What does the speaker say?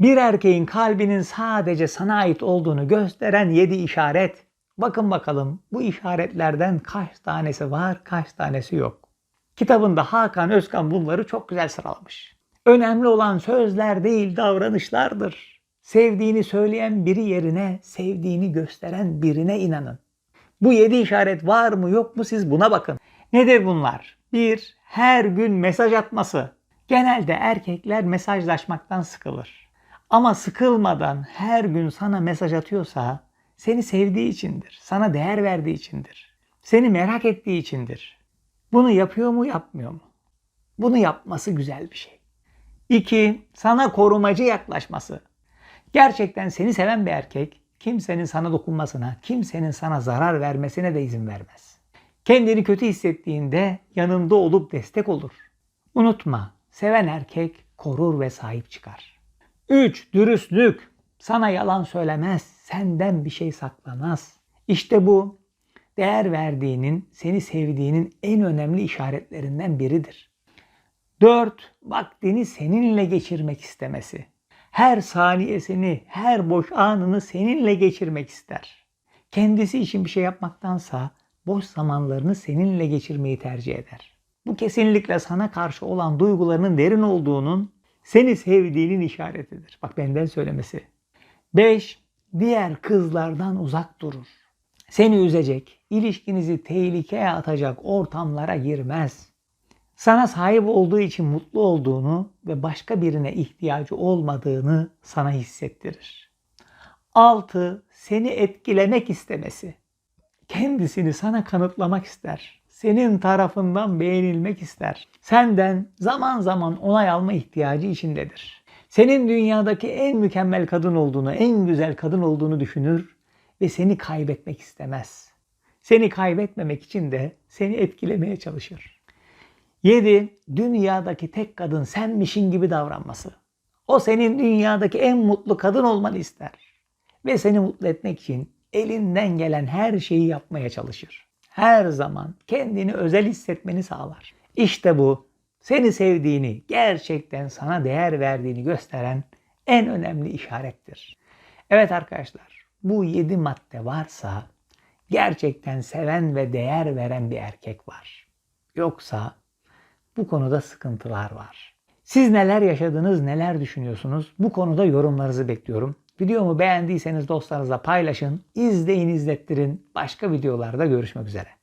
Bir erkeğin kalbinin sadece sana ait olduğunu gösteren 7 işaret. Bakın bakalım bu işaretlerden kaç tanesi var, kaç tanesi yok. Kitabında Hakan Özkan bunları çok güzel sıralamış. Önemli olan sözler değil davranışlardır. Sevdiğini söyleyen biri yerine sevdiğini gösteren birine inanın. Bu yedi işaret var mı yok mu siz buna bakın. Nedir bunlar? Bir, her gün mesaj atması. Genelde erkekler mesajlaşmaktan sıkılır. Ama sıkılmadan her gün sana mesaj atıyorsa seni sevdiği içindir. Sana değer verdiği içindir. Seni merak ettiği içindir. Bunu yapıyor mu yapmıyor mu? Bunu yapması güzel bir şey. İki, sana korumacı yaklaşması. Gerçekten seni seven bir erkek kimsenin sana dokunmasına, kimsenin sana zarar vermesine de izin vermez. Kendini kötü hissettiğinde yanında olup destek olur. Unutma, seven erkek korur ve sahip çıkar. 3. Dürüstlük. Sana yalan söylemez, senden bir şey saklamaz. İşte bu değer verdiğinin, seni sevdiğinin en önemli işaretlerinden biridir. 4. Vaktini seninle geçirmek istemesi. Her saniyesini, her boş anını seninle geçirmek ister. Kendisi için bir şey yapmaktansa boş zamanlarını seninle geçirmeyi tercih eder. Bu kesinlikle sana karşı olan duygularının derin olduğunun, seni sevdiğinin işaretidir. Bak benden söylemesi. 5. Diğer kızlardan uzak durur. Seni üzecek, ilişkinizi tehlikeye atacak ortamlara girmez. Sana sahip olduğu için mutlu olduğunu ve başka birine ihtiyacı olmadığını sana hissettirir. 6. Seni etkilemek istemesi. Kendisini sana kanıtlamak ister. Senin tarafından beğenilmek ister. Senden zaman zaman onay alma ihtiyacı içindedir. Senin dünyadaki en mükemmel kadın olduğunu, en güzel kadın olduğunu düşünür ve seni kaybetmek istemez. Seni kaybetmemek için de seni etkilemeye çalışır. 7. Dünyadaki tek kadın senmişin gibi davranması. O senin dünyadaki en mutlu kadın olmanı ister. Ve seni mutlu etmek için elinden gelen her şeyi yapmaya çalışır. Her zaman kendini özel hissetmeni sağlar. İşte bu seni sevdiğini, gerçekten sana değer verdiğini gösteren en önemli işarettir. Evet arkadaşlar, bu 7 madde varsa gerçekten seven ve değer veren bir erkek var. Yoksa bu konuda sıkıntılar var. Siz neler yaşadınız, neler düşünüyorsunuz? Bu konuda yorumlarınızı bekliyorum. Videomu beğendiyseniz dostlarınızla paylaşın, izleyin, izlettirin. Başka videolarda görüşmek üzere.